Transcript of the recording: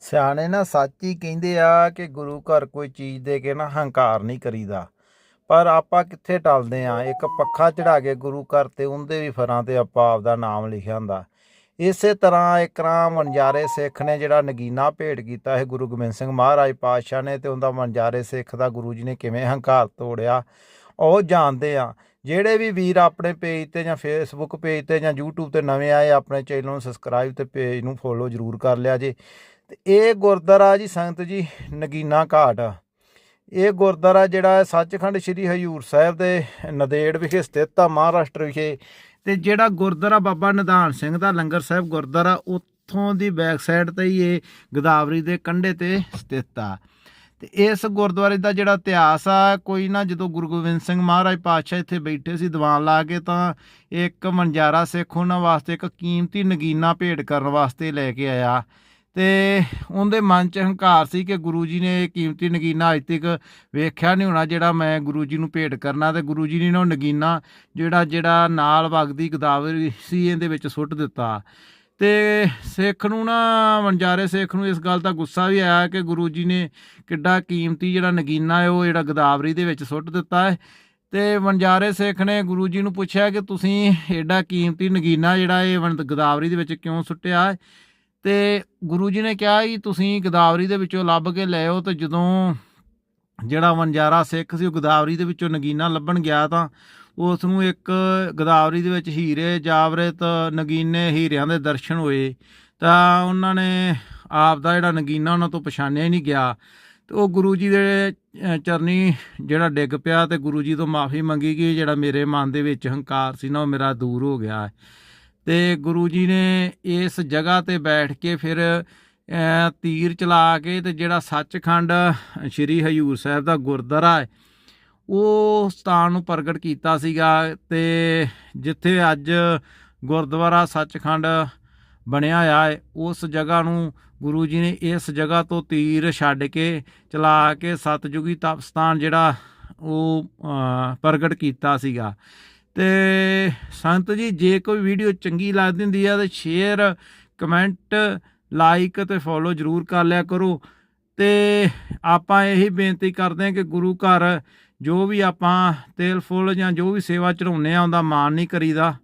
ਸਿਆਣੇ ਨਾ ਸੱਚ ਹੀ ਕਹਿੰਦੇ ਆ ਕਿ ਗੁਰੂ ਘਰ ਕੋਈ ਚੀਜ਼ ਦੇ ਕੇ ਨਾ ਹੰਕਾਰ ਨਹੀਂ ਕਰੀਦਾ। ਪਰ ਆਪਾਂ ਕਿੱਥੇ ਟਲਦੇ ਆ? ਇੱਕ ਪੱਖਾ ਚੜਾ ਕੇ ਗੁਰੂ ਘਰ ਤੇ ਉਹਦੇ ਵੀ ਫਰਾਂ ਤੇ ਆਪਾਂ ਆਪਦਾ ਨਾਮ ਲਿਖਿਆ ਹੁੰਦਾ। ਇਸੇ ਤਰ੍ਹਾਂ ਇੱਕ ਨਾ ਮਨਜਾਰੇ ਸਿੱਖ ਨੇ ਜਿਹੜਾ ਨਗੀਨਾ ਭੇਟ ਕੀਤਾ ਹੈ ਗੁਰੂ ਗੋਬਿੰਦ ਸਿੰਘ ਮਹਾਰਾਜ ਪਾਤਸ਼ਾਹ ਨੇ ਤੇ ਉਹਦਾ ਮਨਜਾਰੇ ਸਿੱਖ ਦਾ ਗੁਰੂ ਜੀ ਨੇ ਕਿਵੇਂ ਹੰਕਾਰ ਤੋੜਿਆ, ਉਹ ਜਾਣਦੇ ਆ। ਜਿਹੜੇ ਵੀ ਵੀਰ ਆਪਣੇ ਪੇਜ ਤੇ ਜਾਂ ਫੇਸਬੁੱਕ ਪੇਜ ਤੇ ਜਾਂ YouTube ਤੇ ਨਵੇਂ ਆਏ, ਆਪਣੇ ਚੈਨਲ ਨੂੰ ਸਬਸਕ੍ਰਾਈਬ ਤੇ ਪੇਜ ਨੂੰ ਫੋਲੋ ਜਰੂਰ ਕਰ ਲਿਆ ਜੇ। ਤੇ ਇਹ ਗੁਰਦੁਆਰਾ ਜੀ ਸੰਗਤ ਜੀ ਨਗੀਨਾ ਘਾਟ ਇਹ ਗੁਰਦੁਆਰਾ ਜਿਹੜਾ ਸੱਚਖੰਡ ਸ੍ਰੀ ਹਜੂਰ ਸਾਹਿਬ ਦੇ ਨਦੇੜ ਵਿਖੇ ਸਥਿਤ ਆ, ਮਹਾਰਾਸ਼ਟਰ ਵਿਖੇ। ਤੇ ਜਿਹੜਾ ਗੁਰਦੁਆਰਾ ਬਾਬਾ ਨਿਧਾਨ ਸਿੰਘ ਦਾ ਲੰਗਰ ਸਾਹਿਬ ਗੁਰਦੁਆਰਾ, ਉੱਥੋਂ ਦੀ ਬੈਕ ਸਾਈਡ ਤੇ ਹੀ ਇਹ ਗੋਦਾਵਰੀ ਦੇ ਕੰਢੇ ਤੇ ਸਥਿਤ ਆ। ਤੇ ਇਸ ਗੁਰਦੁਆਰੇ ਦਾ ਜਿਹੜਾ ਇਤਿਹਾਸ ਆ, ਕੋਈ ਨਾ ਜਦੋਂ ਗੁਰੂ ਗੋਬਿੰਦ ਸਿੰਘ ਮਹਾਰਾਜ ਪਾਤਸ਼ਾਹ ਇੱਥੇ ਬੈਠੇ ਸੀ ਦੀਵਾਨ ਲਾ ਕੇ, ਤਾਂ ਇੱਕ ਮਨਜਾਰਾ ਸਿੱਖ ਉਹਨਾਂ ਵਾਸਤੇ ਇੱਕ ਕੀਮਤੀ ਨਗੀਨਾ ਭੇਟ ਕਰਨ ਵਾਸਤੇ ਲੈ ਕੇ ਆਇਆ। ਤੇ ਉਹਦੇ ਮਨ 'ਚ ਹੰਕਾਰ ਸੀ ਕਿ ਗੁਰੂ ਜੀ ਨੇ ਇਹ ਕੀਮਤੀ ਨਗੀਨਾ ਅੱਜ ਤੱਕ ਵੇਖਿਆ ਨਹੀਂ ਹੋਣਾ, ਜਿਹੜਾ ਮੈਂ ਗੁਰੂ ਜੀ ਨੂੰ ਭੇਟ ਕਰਨਾ ਤੇ ਗੁਰੂ ਜੀ ਨੇ ਉਹ ਨਗੀਨਾ ਜਿਹੜਾ ਜਿਹੜਾ ਨਾਲ ਵਗਦੀ ਗੋਦਾਵਰੀ ਸੀ, ਇਹਦੇ ਵਿੱਚ ਸੁੱਟ ਦਿੱਤਾ। ਤੇ ਸਿੱਖ ਨੂੰ ਨਾ, ਵਣਜਾਰੇ ਸਿੱਖ ਨੂੰ ਇਸ ਗੱਲ ਦਾ ਗੁੱਸਾ ਵੀ ਆਇਆ ਕਿ ਗੁਰੂ ਜੀ ਨੇ ਕਿੱਡਾ ਕੀਮਤੀ ਜਿਹੜਾ ਨਗੀਨਾ ਹੈ, ਉਹ ਜਿਹੜਾ ਗੋਦਾਵਰੀ ਦੇ ਵਿੱਚ ਸੁੱਟ ਦਿੱਤਾ ਹੈ। ਤੇ ਵਣਜਾਰੇ ਸਿੱਖ ਨੇ ਗੁਰੂ ਜੀ ਨੂੰ ਪੁੱਛਿਆ ਕਿ ਤੁਸੀਂ ਐਡਾ ਕੀਮਤੀ ਨਗੀਨਾ ਜਿਹੜਾ ਇਹ ਵਣ- ਗੋਦਾਵਰੀ ਦੇ ਵਿੱਚ ਕਿਉਂ ਸੁੱਟਿਆ ਹੈ? ਤੇ ਗੁਰੂ ਜੀ ਨੇ ਕਿਹਾ ਕਿ ਤੁਸੀਂ ਗੋਦਾਵਰੀ ਦੇ ਵਿੱਚੋਂ ਲੱਭ ਕੇ ਲੈ ਆਓ ਤੇ ਜਦੋਂ ਜਿਹੜਾ ਵਣਜਾਰਾ ਸਿੱਖ ਸੀ, ਉਹ ਗੋਦਾਵਰੀ ਦੇ ਵਿੱਚੋਂ ਨਗੀਨਾ ਲੱਭਣ ਗਿਆ ਤਾਂ ਉਸ ਨੂੰ ਇੱਕ ਗੋਦਾਵਰੀ ਦੇ ਵਿੱਚ ਹੀਰੇ ਜਾਵਰਤ ਨਗੀਨੇ ਹੀਰਿਆਂ ਦੇ ਦਰਸ਼ਨ ਹੋਏ। ਤਾਂ ਉਹਨਾਂ ਨੇ ਆਪ ਦਾ ਜਿਹੜਾ ਨਗੀਨਾ ਉਹਨਾਂ ਤੋਂ ਪਛਾਣਿਆ ਹੀ ਨਹੀਂ ਗਿਆ। ਤੇ ਉਹ ਗੁਰੂ ਜੀ ਦੇ ਚਰਨੀ ਜਿਹੜਾ ਡਿੱਗ ਪਿਆ ਤੇ ਗੁਰੂ ਜੀ ਤੋਂ ਮਾਫੀ ਮੰਗੀ ਕਿ ਜਿਹੜਾ ਮੇਰੇ ਮਨ ਦੇ ਵਿੱਚ ਹੰਕਾਰ ਸੀ ਨਾ, ਉਹ ਮੇਰਾ ਦੂਰ ਹੋ ਗਿਆ ਹੈ। ਤੇ ਗੁਰੂ ਜੀ ਨੇ ਇਸ ਜਗ੍ਹਾ ਤੇ ਬੈਠ ਕੇ ਫਿਰ ਤੀਰ ਚਲਾ ਕੇ ਤੇ ਜਿਹੜਾ ਸੱਚਖੰਡ ਸ੍ਰੀ ਹਜੂਰ ਸਾਹਿਬ ਦਾ ਗੁਰਦੁਆਰਾ ਹੈ, ਉਹ ਸਥਾਨ ਨੂੰ ਪ੍ਰਗਟ ਕੀਤਾ ਸੀਗਾ ਤੇ ਜਿੱਥੇ ਅੱਜ ਗੁਰਦੁਆਰਾ ਸੱਚਖੰਡ ਬਣਿਆ ਹੋਇਆ ਹੈ, ਉਸ ਜਗ੍ਹਾ ਨੂੰ ਗੁਰੂ ਜੀ ਨੇ ਇਸ ਜਗ੍ਹਾ ਤੋਂ ਤੀਰ ਛੱਡ ਕੇ ਚਲਾ ਕੇ ਸਤਜੁਗੀ ਤਪ ਸਥਾਨ ਜਿਹੜਾ ਉਹ ਪ੍ਰਗਟ ਕੀਤਾ ਸੀਗਾ। ਤੇ ਸੰਤ ਜੀ, ਜੇ ਕੋਈ ਵੀਡੀਓ ਚੰਗੀ ਲੱਗਦੀ ਹੁੰਦੀ ਆ, ਤਾਂ ਸ਼ੇਅਰ ਕਮੈਂਟ ਲਾਈਕ ਤੇ ਫੋਲੋ ਜਰੂਰ ਕਰ ਲਿਆ ਕਰੋ। ਤੇ ਆਪਾਂ ਇਹੀ ਬੇਨਤੀ ਕਰਦੇ ਹਾਂ ਕਿ ਗੁਰੂ ਘਰ ਜੋ ਵੀ ਆਪਾਂ ਤੇਲ ਫੁੱਲ ਜਾਂ ਜੋ ਵੀ ਸੇਵਾ ਚੜਾਉਂਦੇ ਆ ਉਹਦਾ ਮਾਣ ਨਹੀਂ ਕਰੀਦਾ।